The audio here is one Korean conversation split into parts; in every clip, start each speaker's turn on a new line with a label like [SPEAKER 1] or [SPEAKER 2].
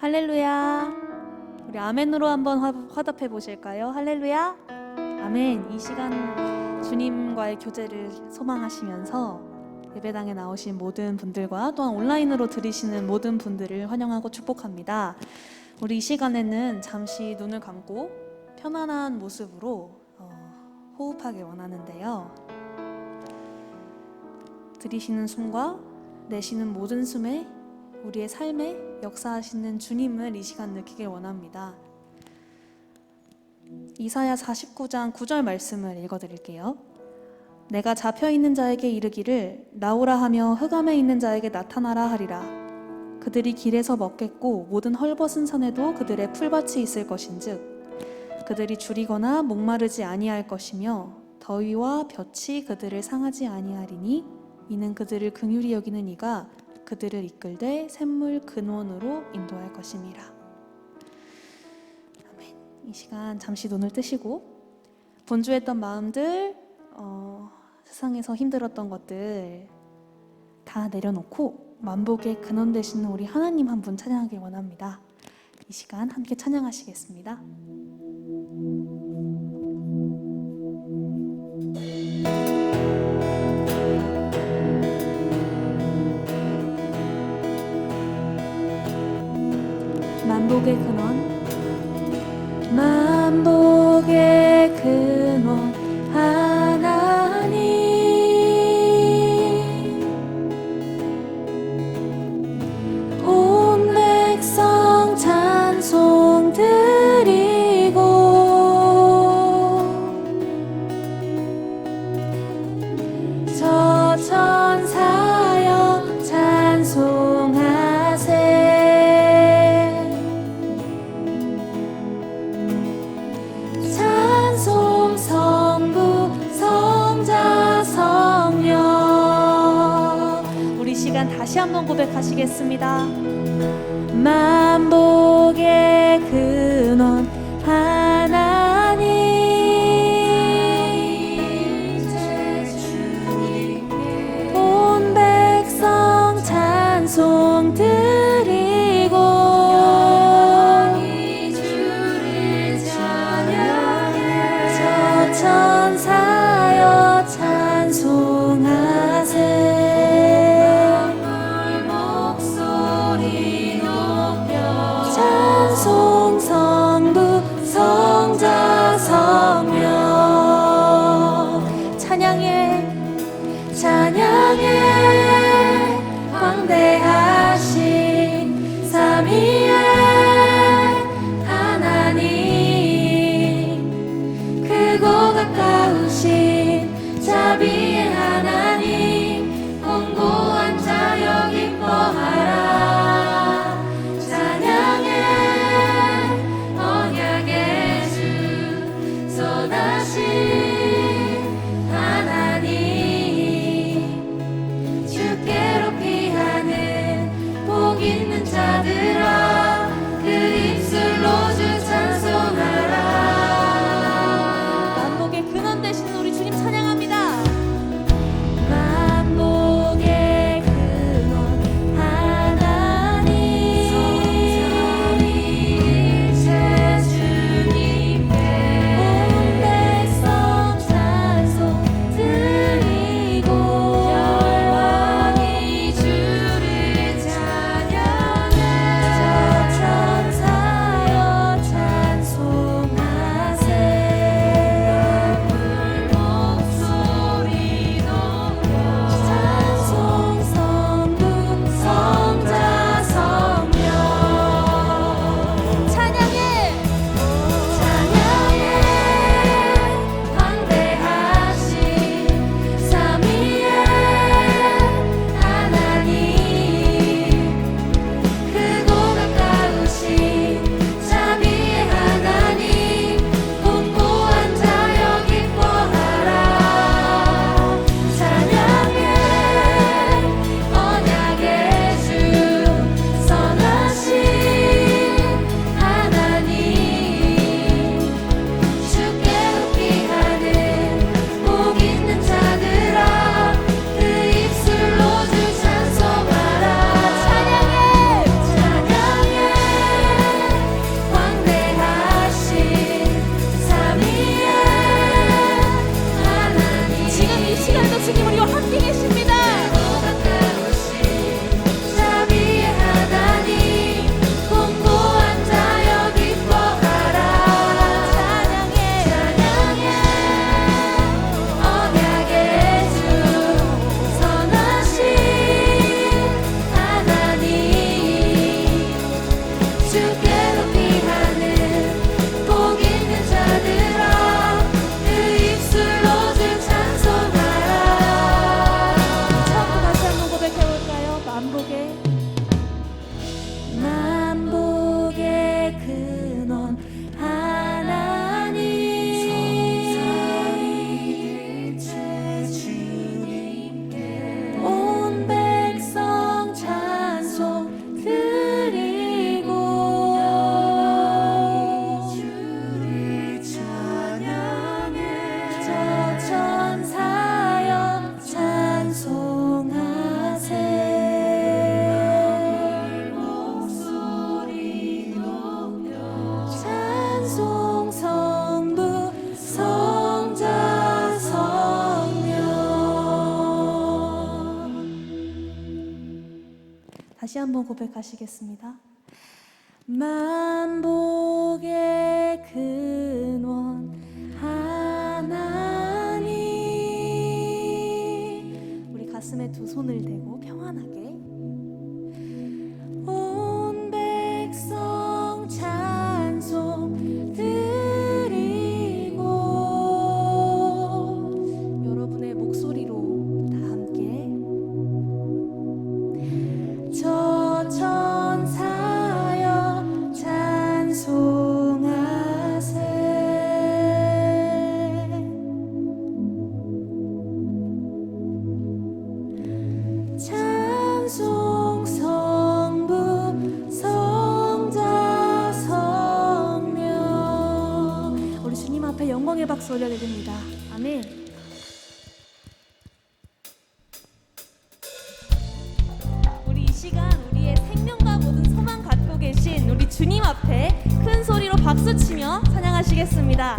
[SPEAKER 1] 할렐루야. 우리 아멘으로 한번 화- 화답해 보실까요? 할렐루야. 아멘. 이 시간 주님과의 교제를 소망하시면서 예배당에 나오신 모든 분들과 또한 온라인으로 들으시는 모든 분들을 환영하고 축복합니다. 우리 이 시간에는 잠시 눈을 감고 편안한 모습으로 어, 호흡하길 원하는데요. 들이쉬는 숨과 내쉬는 모든 숨에 우리의 삶에 역사하시는 주님을 이 시간 느끼길 원합니다. 이사야 49장 9절 말씀을 읽어 드릴게요. 내가 잡혀 있는 자에게 이르기를 나오라 하며 흑암에 있는 자에게 나타나라 하리라. 그들이 길에서 먹겠고 모든 헐벗은 산에도 그들의 풀밭이 있을 것인즉 그들이 줄이거나 목마르지 아니할 것이며 더위와 볕이 그들을 상하지 아니하리니 이는 그들을 긍휼히 여기는 이가 그들을 이끌되 샘물 근원으로 인도할 것임이라. 아멘. 이 시간 잠시 눈을 뜨시고 분주했던 마음들, 어, 세상에서 힘들었던 것들 다 내려놓고 만복의 근원 되시는 우리 하나님 한 분 찬양하길 원합니다. 이 시간 함께 찬양하시겠습니다. 만 마음으로 고백하시겠습니다. 만복의 근원 하나님 우리 가슴에 두 손을 대고 평안하게 올려드립니다. 아멘. 주님 앞에 큰 소리로 박수치며 찬양하시겠습니다.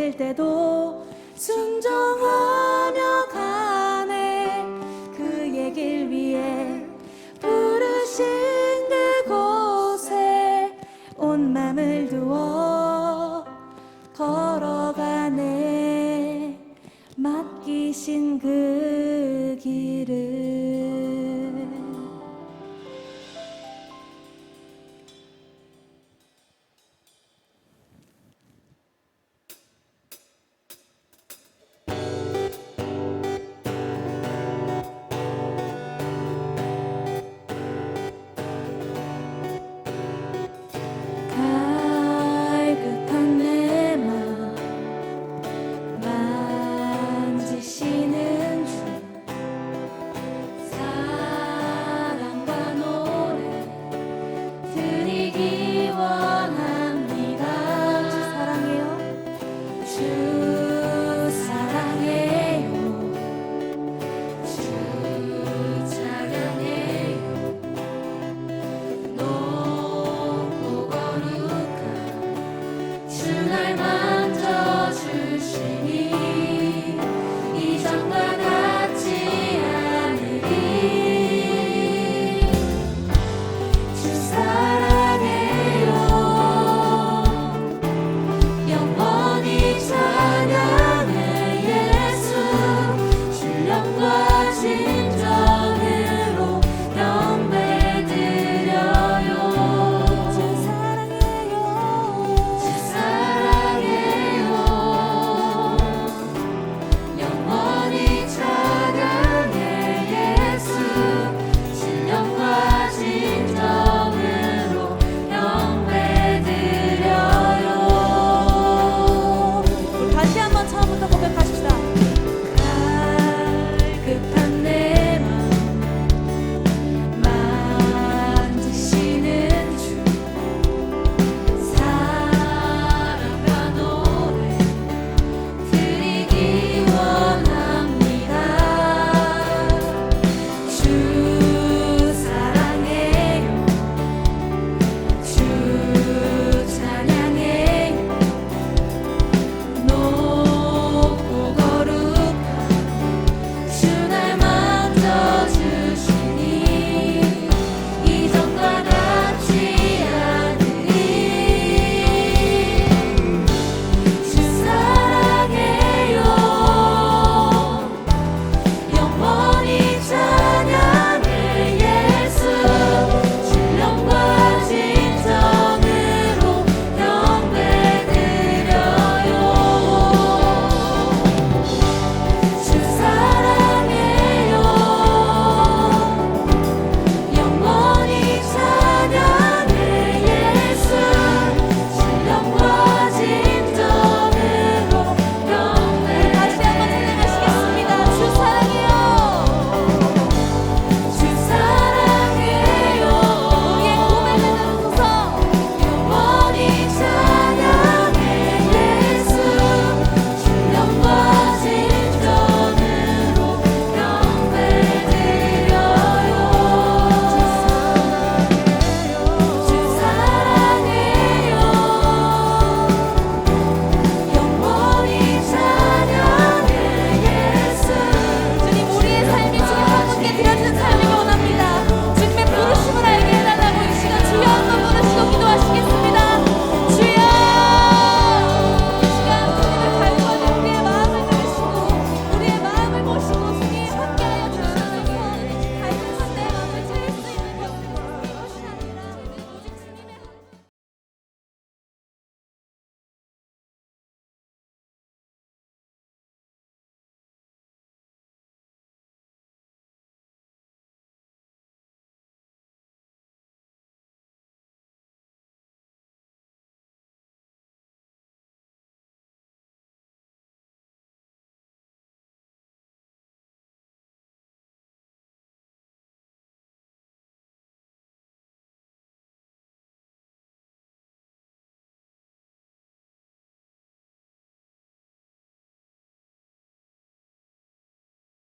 [SPEAKER 1] 힘들 때도 순종하며 가네.